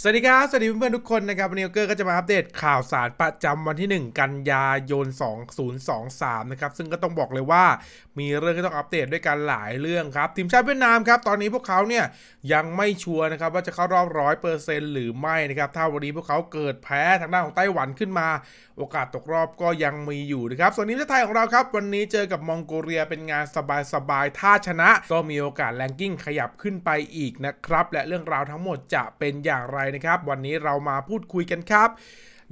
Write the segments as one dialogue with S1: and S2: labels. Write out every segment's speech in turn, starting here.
S1: สวัสดีครับ สวัสดีเพื่อนๆทุกคนนะครับวันนี้เกอร์ก็จะมาอัปเดตข่าวสารประจำวันที่ 1 กันยายน 2023 นะครับ ซึ่งก็ต้องบอกเลยว่ามีเรื่องที่ต้องอัปเดตด้วยกันหลายเรื่องครับ ทีมชาติเวียดนามครับ ตอนนี้พวกเขาเนี่ยยังไม่ชัวร์นะครับว่าจะเข้ารอบร้อยเปอร์เซ็นต์หรือไม่นะครับ ถ้าวันนี้พวกเขาเกิดแพ้ทางด้านของไต้หวันขึ้นมา โอกาสตกรอบก็ยังมีอยู่นะครับ ส่วนทีมชาติไทยของเราครับ วันนี้เจอกับมองโกเลียเป็นงานสบายๆถ้าชนะ ก็มีโอกาสแรงกิ้งขยับขึ้นไปอีกนะครับและเรื่องราวทั้งหมดจะเป็นอย่างไรนะครับ วันนี้เรามาพูดคุยกันครับ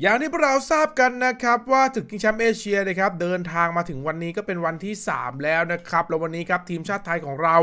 S1: อย่างที่พวกเราทราบกันนะครับว่าถึงชิงแชมป์เอเชียนะครับเดินทางมาถึงวันนี้ก็เป็นวันที่ 3 แล้วนะครับแล้ววันนี้ครับทีมชาติไทยของเรา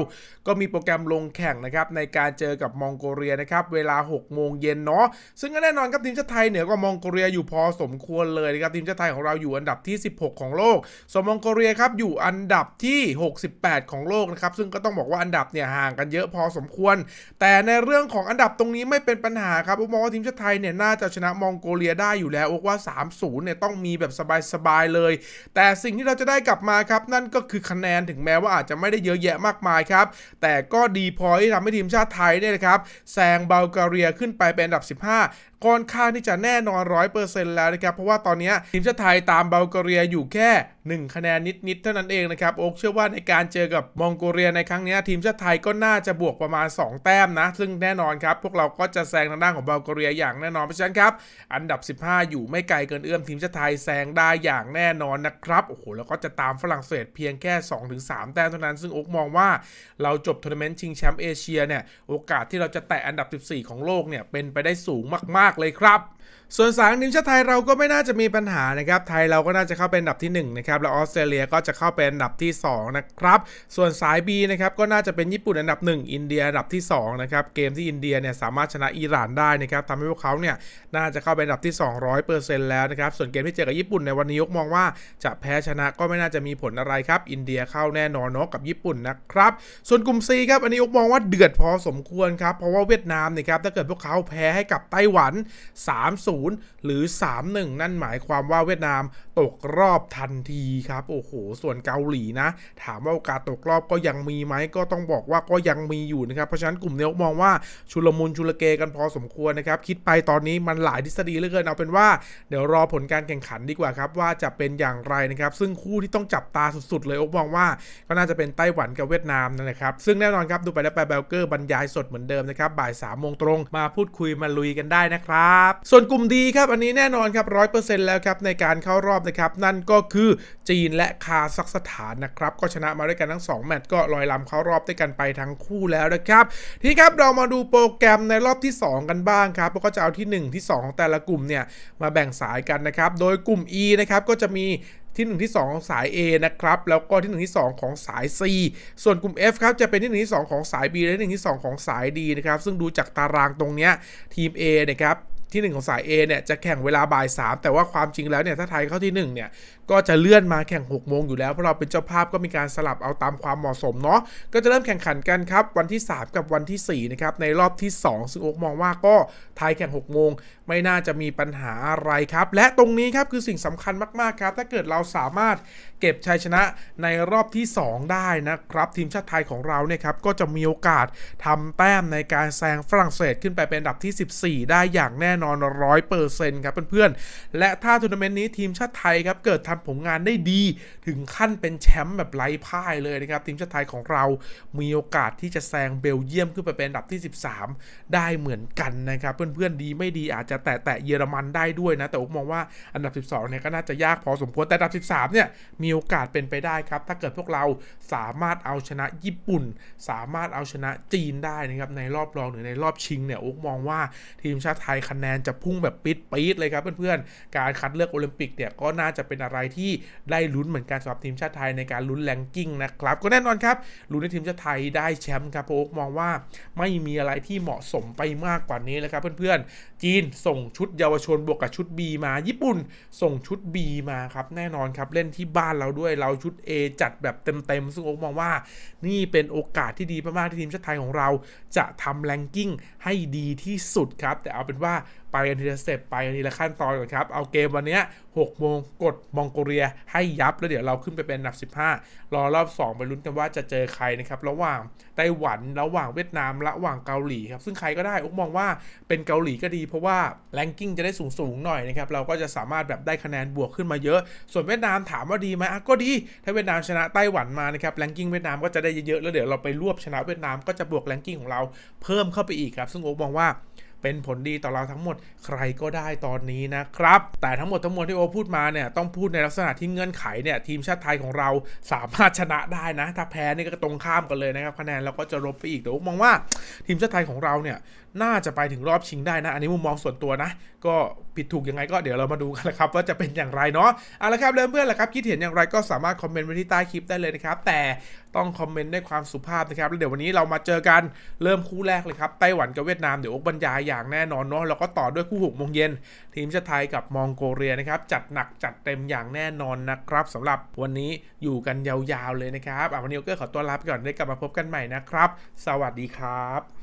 S1: ก็มีโปรแกรมลงแข่งนะครับในการเจอกับมองโกเลียนะครับเวลา 6 โมงเย็นเนาะซึ่งก็แน่นอนครับทีมชาติไทยเหนือกว่ามองโกเลียอยู่พอสมควรเลยนะครับทีมชาติไทยของเราอยู่อันดับที่ 16 ของโลกส่วนมองโกเลียครับอยู่อันดับที่ 68 ของโลกนะครับซึ่งก็ต้องบอกว่าอันดับเนี่ยห่างกันเยอะพอสมควร แต่ในเรื่องของอันดับตรงนี้ไม่เป็นปัญหาครับผมมองว่าทีมชาติไทยเนี่ยน่าจะชนะมองโกเลียได้อยู่แล้วโอ้ว่า 3-0 เนี่ยต้องมีแบบสบายๆเลย แต่สิ่งที่เราจะได้กลับมาครับ นั่นก็คือคะแนนถึงแม้ว่าอาจจะไม่ได้เยอะแยะมากมายครับ แต่ก็ดีพอที่ทำให้ทีมชาติไทยเนี่ยนะครับแซงเบลการียขึ้นไปเป็นอันดับ 15ค่อนข้างที่จะแน่นอน100%แล้วนะครับ เพราะว่าตอนนี้ทีมชาติไทยตามเบลกเรียอยู่แค่ 1 คะแนนนิด ๆ เท่านั้นเองนะครับ โอ๊กเชื่อว่าในการเจอกับมองโกเลียในครั้งนี้ทีมชาติไทยก็น่าจะบวกประมาณ 2 แต้มนะ ซึ่งแน่นอนครับ พวกเราก็จะแซงทางด้านของเบลกเรียอย่างแน่นอนเพราะฉะนั้นครับ อันดับ 15 อยู่ไม่ไกลเกินเอื้อมทีมชาติไทยแซงได้อย่างแน่นอนนะครับโอ้โหแล้วก็จะตามฝรั่งเศสเพียงแค่ 2-3 แต้มเท่านั้น ซึ่งโอ๊กมองว่าเราจบทัวร์นาเมนต์ชิงแชมป์เอเชียเนี่ยโอกาสที่เราจะแตะอันดับ 14 ของโลกเนี่ยเป็นไปได้สูงมากๆเลยครับส่วนสายทีมชาติไทยเราก็ไม่น่าจะมีปัญหานะครับ ไทยเราก็น่าจะเข้าเป็นอันดับที่1นะครับ แล้วออสเตรเลียก็จะเข้าเป็นอันดับที่ 2 นะครับ ส่วนสาย B นะครับก็น่าจะเป็นญี่ปุ่นอันดับ 1 อินเดียอันดับที่2นะครับ เกมที่อินเดียเนี่ยสามารถชนะอิหร่านได้นะครับทำให้พวกเขาเนี่ยน่าจะเข้าเป็นอันดับที่ 200%แล้วนะครับ ส่วนเกมที่เจอกับญี่ปุ่นในวันนี้ยกมองว่าจะแพ้ชนะก็ไม่น่าจะมีผลอะไรครับ อินเดียเข้าแน่นอนเนาะกับญี่ปุ่นนะครับ ส่วนกลุ่ม C ครับ อันนี้ยกมองว่าเดือดพอสมควรครับ เพราะว่าเวียดนามเนี่ยครับถ้าเกิดพวกเขาแพ้ให้กับไต้หวัน3-0 หรือ 3-1 นั่นหมายความว่าเวียดนามตกรอบทันทีครับ โอ้โห ส่วนเกาหลีนะ ถามว่าโอกาสตกรอบก็ยังมีไหมก็ต้องบอกว่าก็ยังมีอยู่นะครับ เพราะฉะนั้นกลุ่มเนี้ยมองว่าชุลมุนชุลเกกันพอสมควรนะครับ คิดไปตอนนี้มันหลายทฤษฎีเหลือเกินเอาเป็นว่า เดี๋ยวรอผลการแข่งขันดีกว่าครับ ว่าจะเป็นอย่างไรนะครับ ซึ่งคู่ที่ต้องจับตาสุดๆ เลยโอ๊กมองว่า ก็น่าจะเป็นไต้หวันกับเวียดนามนั่นแหละครับ ซึ่งแน่นอนครับดูไปแล้วไปเบลเกอร์บรรยายสดเหมือนเดิมนะครับบ่าย3ามโมงตรงมาพูดคุยมาลุยกันได้นะครับ ส่วนกลุ่มดีครับอันนี้แน่นอนครับร้อยเปอร์เซ็นต์แล้วครับในการเข้ารอบนะครับ นั่นก็คือจีนและคาซัคสถานนะครับ ก็ชนะมาด้วยกันทั้ง 2 แมตช์ก็ลอยลำเข้ารอบด้วยกันไปทั้งคู่แล้วนะครับ ทีนี้ครับเรามาดูโปรแกรมในรอบที่ 2 กันบ้างครับก็จะเอาที่ 1 ที่ 2 ของแต่ละกลุ่มเนี่ยมาแบ่งสายกันนะครับ โดยกลุ่ม E นะครับก็จะมี ที่ 1 ที่ 2 ของสาย A นะครับ แล้วก็ที่ 1 ที่ 2 ของสาย C ส่วนกลุ่ม F ครับจะเป็นที่ 1 ที่ 2 ของสาย B และที่ 1 ที่ 2 ของสาย D นะครับซึ่งดูจากตารางตรงเนี้ยทีม A นะครับ ที่ 1 ของสาย A เนี่ยจะแข่งเวลาบ่าย3แต่ว่าความจริงแล้วเนี่ยถ้าไทยเข้าที่ 1 เนี่ยก็จะเลื่อนมาแข่ง6โมงอยู่แล้วเพราะเราเป็นเจ้าภาพก็มีการสลับเอาตามความเหมาะสมเนาะก็จะเริ่มแข่งขันกันครับ วันที่ 3 กับวันที่4นะครับในรอบที่ 2 ซึ่งโอ๊กมองว่าก็ไทยแข่ง6โมงไม่น่าจะมีปัญหาอะไรครับ และตรงนี้ครับคือสิ่งสำคัญมากๆครับ ถ้าเกิดเราสามารถเก็บชัยชนะในรอบที่ 2 ได้นะครับทีมชาติไทยของเราเนี่ยครับก็จะมีโอกาสทำแต้มในการแซงฝรั่งเศสขึ้นไปเป็นอันดับที่ 14 ได้อย่างแน่นอน100%ครับเพื่อนๆ และถ้าทัวร์นาเมนต์นี้ทีมชาติไทยครับเกิดทำผลงานได้ดี ถึงขั้นเป็นแชมป์แบบไร้พ่ายเลยนะครับ ทีมชาติไทยของเรามีโอกาสที่จะแซงเบลเยียมขึ้นไปเป็นอันดับที่ 13 ได้เหมือนกันนะครับ เพื่อนๆดีไม่ดีอาจจะแตะแตะเยอรมันได้ด้วยนะ แต่ผมมองว่าอันดับ 12เนี่ยก็น่าจะยากพอสมควรแต่อันดับ 13เนี่ยมีโอกาสเป็นไปได้ครับ ถ้าเกิดพวกเราสามารถเอาชนะญี่ปุ่น สามารถเอาชนะจีนได้นะครับในรอบรองหรือในรอบชิงเนี่ยโอ๊กมองว่าทีมชาติไทยคะแนนจะพุ่งแบบปิดปี๊ดเลยครับเพื่อนๆ การคัดเลือกโอลิมปิกเนี่ยก็น่าจะเป็นอะไรที่ได้ลุ้นเหมือนกันสำหรับทีมชาติไทยในการลุ้นแรงกิ้งนะครับ ก็แน่นอนครับลุ้นให้ทีมชาติไทยได้แชมป์ครับเพราะโอ๊กมองว่าไม่มีอะไรที่เหมาะสมไปมากกว่านี้แล้วครับเพื่อนๆ จีนส่งชุดเยาวชนบวกกับชุด B มา ญี่ปุ่นส่งชุด B มาครับแน่นอนครับเล่นที่บ้านเราด้วยเราชุด A จัดแบบเต็มๆ ซึ่งโอ๊กมองว่า นี่เป็นโอกาสที่ดีมากๆที่ทีมชาติไทยของเรา จะทำแรงกิ้งให้ดีที่สุดครับ แต่เอาเป็นว่า ไปกันทีละสเต็ปไปกันทีละขั้นตอนก่อนครับ เอาเกมวันนี้6โมงกดมองโกเลียให้ยับ แล้วเดี๋ยวเราขึ้นไปเป็นอันดับ 15 รอรอบ 2 ไปลุ้นกันว่าจะเจอใครนะครับ ระหว่างไต้หวันระหว่างเวียดนามระหว่างเกาหลีครับ ซึ่งใครก็ได้อุกมองว่าเป็นเกาหลีก็ดี เพราะว่าแรงกิ้งจะได้สูงสูงๆหน่อยนะครับเราก็จะสามารถแบบได้คะแนนบวกขึ้นมาเยอะ ส่วนเวียดนามถามว่าดีไหมก็ดี ถ้าเวียดนามชนะไต้หวันมานะครับแรงกิ้งเวียดนามก็จะได้เยอะๆแล้วเดี๋ยวเราไปรวบชนะเวียดนามก็จะบวกแรงกิ้งของเราเพิ่มเข้าไปอีกครับ ซึ่งโอ๊กมองว่า เป็นผลดีต่อเราทั้งหมดใครก็ได้ตอนนี้นะครับ แต่ทั้งหมดทั้งมวลที่โอพูดมาเนี่ยต้องพูดในลักษณะที่เงื่อนไขเนี่ยทีมชาติไทยของเราสามารถชนะได้นะ ถ้าแพ้นี่ก็ตรงข้ามกันเลยนะครับคะแนนเราก็จะลบไปอีกแต่ผมมองว่าทีมชาติไทยของเราเนี่ยน่าจะไปถึงรอบชิงได้นะ อันนี้มุมมองส่วนตัวนะ ก็ผิดถูกยังไงก็เดี๋ยวเรามาดูกันนะครับว่าจะเป็นอย่างไรเนาะเอาละครับเริ่มเพื่อนละครับคิดเห็นอย่างไรก็สามารถคอมเมนต์ไว้ที่ใต้คลิปได้เลยนะครับแต่ต้องคอมเมนต์ด้วยความสุภาพนะครับแล้วเดี๋ยววันนี้เรามาเจอกันเริ่มคู่แรกเลยครับไต้หวันกับเวียดนามเดี๋ยวอกบรรยายอย่างแน่นอนเนาะแล้วก็ต่อด้วยคู่หกโมงเย็นทีมชาติไทยกับมองโกเลียนะครับจัดหนักจัดเต็มอย่างแน่นอนนะครับสำหรับวันนี้อยู่กันยาวๆเลยนะครับอะวันนี้กอร์ขอตัวลาไปก่อนได้กลับมาพบกันใหม่นะครับ สวัสดีครับ